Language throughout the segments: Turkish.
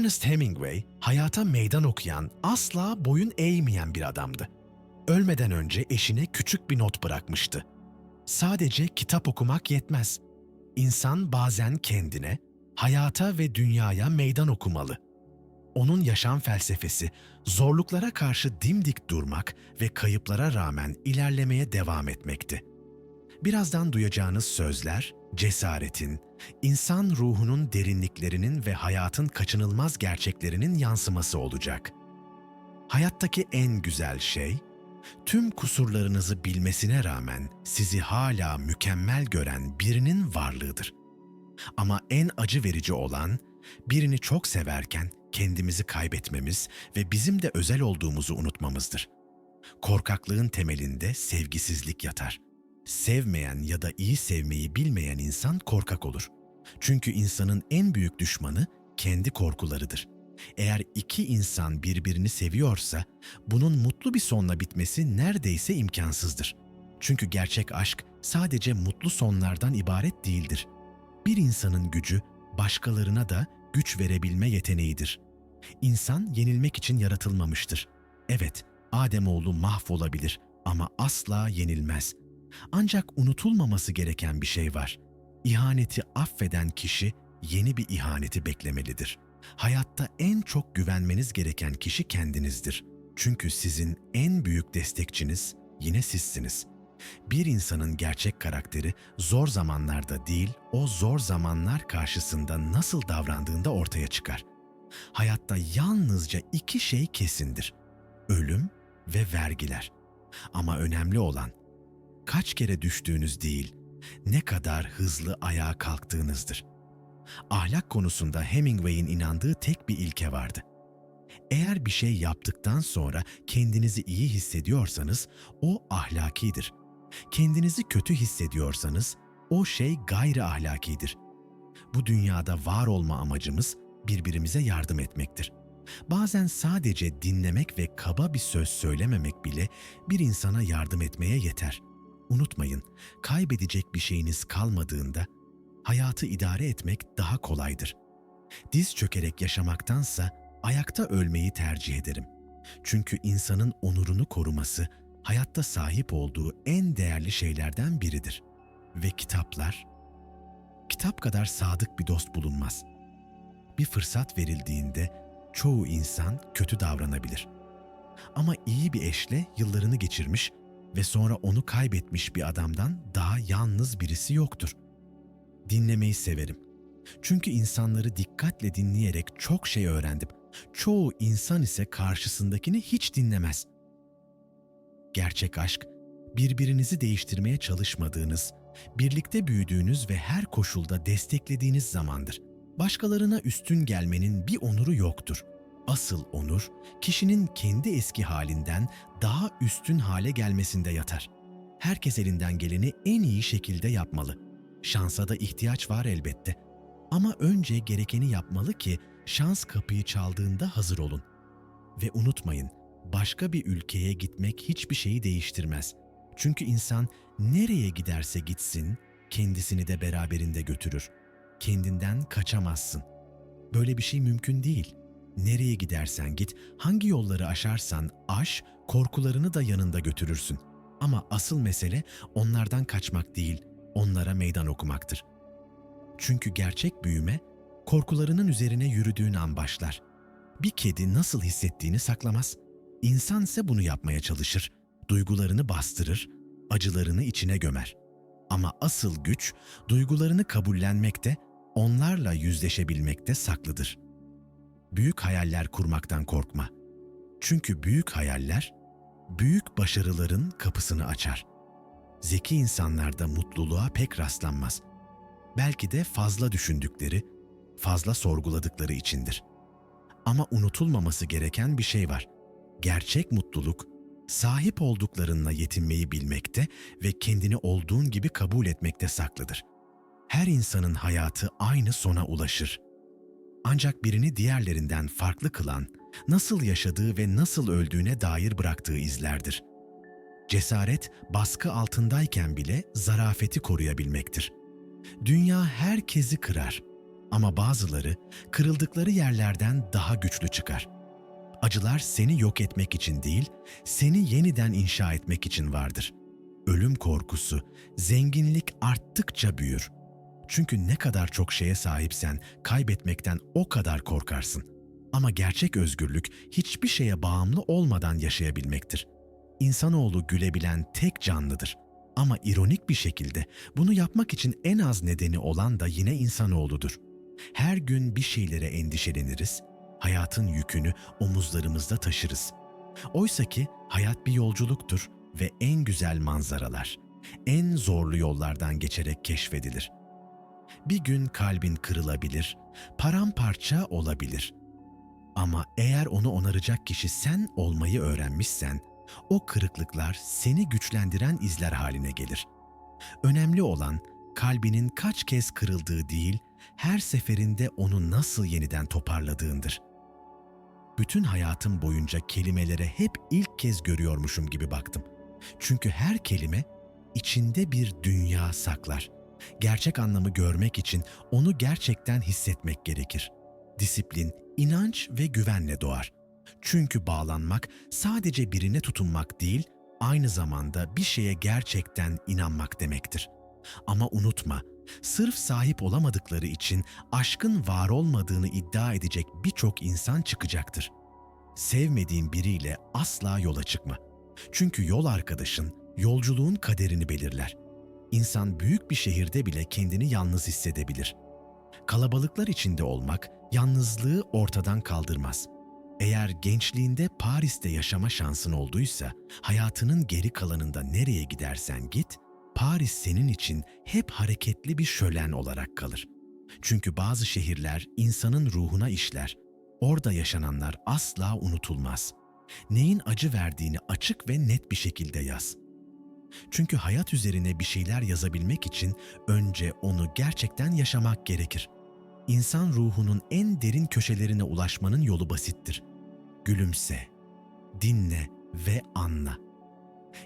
Ernest Hemingway hayata meydan okuyan, asla boyun eğmeyen bir adamdı. Ölmeden önce eşine küçük bir not bırakmıştı. Sadece kitap okumak yetmez. İnsan bazen kendine, hayata ve dünyaya meydan okumalı. Onun yaşam felsefesi zorluklara karşı dimdik durmak ve kayıplara rağmen ilerlemeye devam etmekti. Birazdan duyacağınız sözler cesaretin, insan ruhunun derinliklerinin ve hayatın kaçınılmaz gerçeklerinin yansıması olacak. Hayattaki en güzel şey, tüm kusurlarınızı bilmesine rağmen sizi hala mükemmel gören birinin varlığıdır. Ama en acı verici olan, birini çok severken kendimizi kaybetmemiz ve bizim de özel olduğumuzu unutmamızdır. Korkaklığın temelinde sevgisizlik yatar. Sevmeyen ya da iyi sevmeyi bilmeyen insan korkak olur. Çünkü insanın en büyük düşmanı kendi korkularıdır. Eğer iki insan birbirini seviyorsa, bunun mutlu bir sonla bitmesi neredeyse imkansızdır. Çünkü gerçek aşk sadece mutlu sonlardan ibaret değildir. Bir insanın gücü başkalarına da güç verebilme yeteneğidir. İnsan yenilmek için yaratılmamıştır. Evet, Ademoğlu mahvolabilir ama asla yenilmez. Ancak unutulmaması gereken bir şey var. İhaneti affeden kişi yeni bir ihaneti beklemelidir. Hayatta en çok güvenmeniz gereken kişi kendinizdir. Çünkü sizin en büyük destekçiniz yine sizsiniz. Bir insanın gerçek karakteri zor zamanlarda değil, o zor zamanlar karşısında nasıl davrandığında ortaya çıkar. Hayatta yalnızca iki şey kesindir. Ölüm ve vergiler. Ama önemli olan kaç kere düştüğünüz değil, ne kadar hızlı ayağa kalktığınızdır. Ahlak konusunda Hemingway'in inandığı tek bir ilke vardı. Eğer bir şey yaptıktan sonra kendinizi iyi hissediyorsanız o ahlakidir. Kendinizi kötü hissediyorsanız o şey gayri ahlakidir. Bu dünyada var olma amacımız birbirimize yardım etmektir. Bazen sadece dinlemek ve kaba bir söz söylememek bile bir insana yardım etmeye yeter. Unutmayın, kaybedecek bir şeyiniz kalmadığında hayatı idare etmek daha kolaydır. Diz çökerek yaşamaktansa ayakta ölmeyi tercih ederim. Çünkü insanın onurunu koruması hayatta sahip olduğu en değerli şeylerden biridir. Ve kitaplar, kitap kadar sadık bir dost bulunmaz. Bir fırsat verildiğinde çoğu insan kötü davranabilir. Ama iyi bir eşle yıllarını geçirmiş ve sonra onu kaybetmiş bir adamdan daha yalnız birisi yoktur. Dinlemeyi severim. Çünkü insanları dikkatle dinleyerek çok şey öğrendim. Çoğu insan ise karşısındakini hiç dinlemez. Gerçek aşk, birbirinizi değiştirmeye çalışmadığınız, birlikte büyüdüğünüz ve her koşulda desteklediğiniz zamandır. Başkalarına üstün gelmenin bir onuru yoktur. Asıl onur, kişinin kendi eski halinden daha üstün hale gelmesinde yatar. Herkes elinden geleni en iyi şekilde yapmalı. Şansa da ihtiyaç var elbette. Ama önce gerekeni yapmalı ki şans kapıyı çaldığında hazır olun. Ve unutmayın, başka bir ülkeye gitmek hiçbir şeyi değiştirmez. Çünkü insan nereye giderse gitsin, kendisini de beraberinde götürür. Kendinden kaçamazsın. Böyle bir şey mümkün değil. Nereye gidersen git, hangi yolları aşarsan aş, korkularını da yanında götürürsün. Ama asıl mesele onlardan kaçmak değil, onlara meydan okumaktır. Çünkü gerçek büyüme, korkularının üzerine yürüdüğün an başlar. Bir kedi nasıl hissettiğini saklamaz. İnsan ise bunu yapmaya çalışır. Duygularını bastırır, acılarını içine gömer. Ama asıl güç, duygularını kabullenmekte, onlarla yüzleşebilmekte saklıdır. Büyük hayaller kurmaktan korkma. Çünkü büyük hayaller, büyük başarıların kapısını açar. Zeki insanlarda mutluluğa pek rastlanmaz. Belki de fazla düşündükleri, fazla sorguladıkları içindir. Ama unutulmaması gereken bir şey var. Gerçek mutluluk, sahip olduklarınla yetinmeyi bilmekte ve kendini olduğun gibi kabul etmekte saklıdır. Her insanın hayatı aynı sona ulaşır. Ancak birini diğerlerinden farklı kılan, nasıl yaşadığı ve nasıl öldüğüne dair bıraktığı izlerdir. Cesaret, baskı altındayken bile zarafeti koruyabilmektir. Dünya herkesi kırar Ama bazıları kırıldıkları yerlerden daha güçlü çıkar. Acılar seni yok etmek için değil, seni yeniden inşa etmek için vardır. Ölüm korkusu, zenginlik arttıkça büyür. Çünkü ne kadar çok şeye sahipsen kaybetmekten o kadar korkarsın. Ama gerçek özgürlük hiçbir şeye bağımlı olmadan yaşayabilmektir. İnsanoğlu gülebilen tek canlıdır. Ama ironik bir şekilde bunu yapmak için en az nedeni olan da yine insanoğludur. Her gün bir şeylere endişeleniriz, hayatın yükünü omuzlarımızda taşırız. Oysa ki hayat bir yolculuktur ve en güzel manzaralar, en zorlu yollardan geçerek keşfedilir. Bir gün kalbin kırılabilir, paramparça olabilir. Ama eğer onu onaracak kişi sen olmayı öğrenmişsen, o kırıklıklar seni güçlendiren izler haline gelir. Önemli olan kalbinin kaç kez kırıldığı değil, her seferinde onu nasıl yeniden toparladığındır. Bütün hayatım boyunca kelimelere hep ilk kez görüyormuşum gibi baktım. Çünkü her kelime içinde bir dünya saklar. Gerçek anlamı görmek için onu gerçekten hissetmek gerekir. Disiplin, inanç ve güvenle doğar. Çünkü bağlanmak sadece birine tutunmak değil, aynı zamanda bir şeye gerçekten inanmak demektir. Ama unutma, sırf sahip olamadıkları için aşkın var olmadığını iddia edecek birçok insan çıkacaktır. Sevmediğin biriyle asla yola çıkma. Çünkü yol arkadaşın yolculuğun kaderini belirler. İnsan büyük bir şehirde bile kendini yalnız hissedebilir. Kalabalıklar içinde olmak yalnızlığı ortadan kaldırmaz. Eğer gençliğinde Paris'te yaşama şansın olduysa, hayatının geri kalanında nereye gidersen git, Paris senin için hep hareketli bir şölen olarak kalır. Çünkü bazı şehirler insanın ruhuna işler. Orada yaşananlar asla unutulmaz. Neyin acı verdiğini açık ve net bir şekilde yaz. Çünkü hayat üzerine bir şeyler yazabilmek için önce onu gerçekten yaşamak gerekir. İnsan ruhunun en derin köşelerine ulaşmanın yolu basittir. Gülümse, dinle ve anla.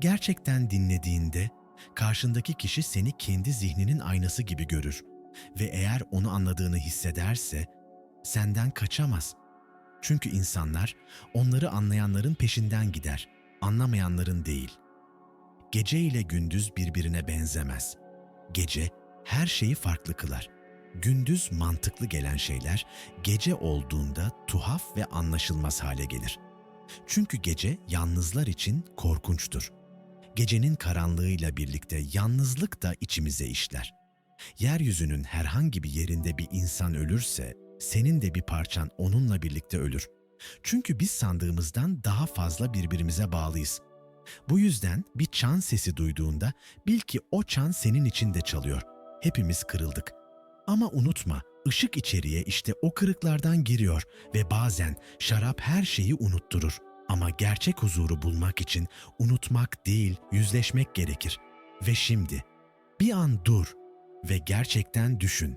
Gerçekten dinlediğinde karşındaki kişi seni kendi zihninin aynası gibi görür ve eğer onu anladığını hissederse senden kaçamaz. Çünkü insanlar onları anlayanların peşinden gider, anlamayanların değil. Gece ile gündüz birbirine benzemez. Gece her şeyi farklı kılar. Gündüz mantıklı gelen şeyler gece olduğunda tuhaf ve anlaşılmaz hale gelir. Çünkü gece yalnızlar için korkunçtur. Gecenin karanlığıyla birlikte yalnızlık da içimize işler. Yeryüzünün herhangi bir yerinde bir insan ölürse senin de bir parçan onunla birlikte ölür. Çünkü biz sandığımızdan daha fazla birbirimize bağlıyız. Bu yüzden bir çan sesi duyduğunda bil ki o çan senin için de çalıyor. Hepimiz kırıldık. Ama unutma, ışık içeriye işte o kırıklardan giriyor ve bazen şarap her şeyi unutturur. Ama gerçek huzuru bulmak için unutmak değil, yüzleşmek gerekir. Ve şimdi bir an dur ve gerçekten düşün.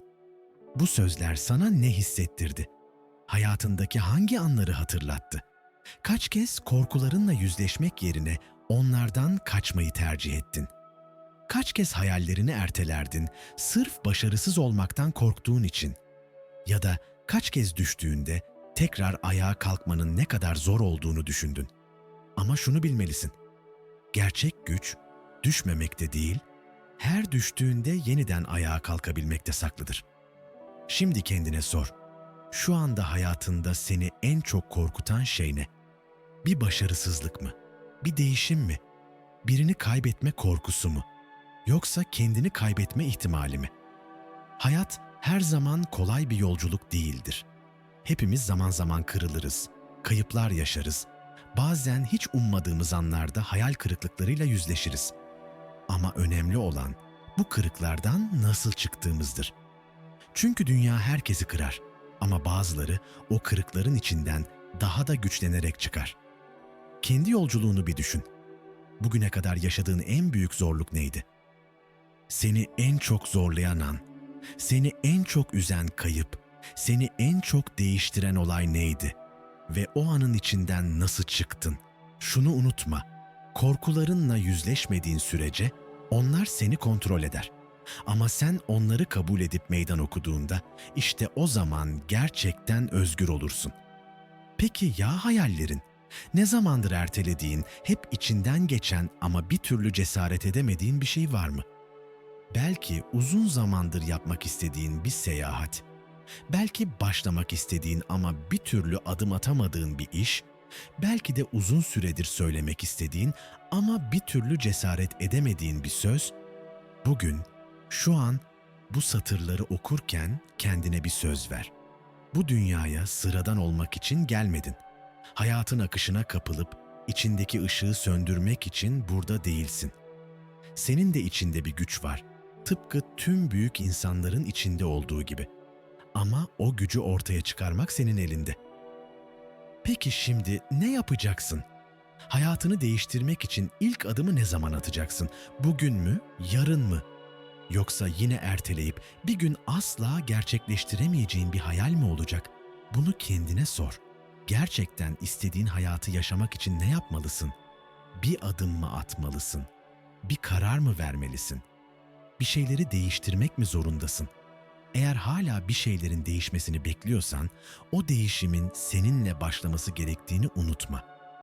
Bu sözler sana ne hissettirdi? Hayatındaki hangi anları hatırlattı? Kaç kez korkularınla yüzleşmek yerine onlardan kaçmayı tercih ettin? Kaç kez hayallerini ertelerdin sırf başarısız olmaktan korktuğun için? Ya da kaç kez düştüğünde tekrar ayağa kalkmanın ne kadar zor olduğunu düşündün? Ama şunu bilmelisin. Gerçek güç düşmemekte değil, her düştüğünde yeniden ayağa kalkabilmekte saklıdır. Şimdi kendine sor. Şu anda hayatında seni en çok korkutan şey ne? Bir başarısızlık mı? Bir değişim mi? Birini kaybetme korkusu mu? Yoksa kendini kaybetme ihtimali mi? Hayat her zaman kolay bir yolculuk değildir. Hepimiz zaman zaman kırılırız, kayıplar yaşarız. Bazen hiç ummadığımız anlarda hayal kırıklıklarıyla yüzleşiriz. Ama önemli olan bu kırıklardan nasıl çıktığımızdır. Çünkü dünya herkesi kırar ama bazıları o kırıkların içinden daha da güçlenerek çıkar. Kendi yolculuğunu bir düşün. Bugüne kadar yaşadığın en büyük zorluk neydi? Seni en çok zorlayan an, seni en çok üzen kayıp, seni en çok değiştiren olay neydi? Ve o anın içinden nasıl çıktın? Şunu unutma. Korkularınla yüzleşmediğin sürece onlar seni kontrol eder. Ama sen onları kabul edip meydan okuduğunda işte o zaman gerçekten özgür olursun. Peki ya hayallerin? Ne zamandır ertelediğin, hep içinden geçen ama bir türlü cesaret edemediğin bir şey var mı? Belki uzun zamandır yapmak istediğin bir seyahat, belki başlamak istediğin ama bir türlü adım atamadığın bir iş, belki de uzun süredir söylemek istediğin ama bir türlü cesaret edemediğin bir söz. Bugün, şu an bu satırları okurken kendine bir söz ver. Bu dünyaya sıradan olmak için gelmedin. Hayatın akışına kapılıp içindeki ışığı söndürmek için burada değilsin. Senin de içinde bir güç var. Tıpkı tüm büyük insanların içinde olduğu gibi. Ama o gücü ortaya çıkarmak senin elinde. Peki şimdi ne yapacaksın? Hayatını değiştirmek için ilk adımı ne zaman atacaksın? Bugün mü, yarın mı? Yoksa yine erteleyip bir gün asla gerçekleştiremeyeceğin bir hayal mi olacak? Bunu kendine sor. Gerçekten istediğin hayatı yaşamak için ne yapmalısın? Bir adım mı atmalısın? Bir karar mı vermelisin? Bir şeyleri değiştirmek mi zorundasın? Eğer hala bir şeylerin değişmesini bekliyorsan, o değişimin seninle başlaması gerektiğini unutma.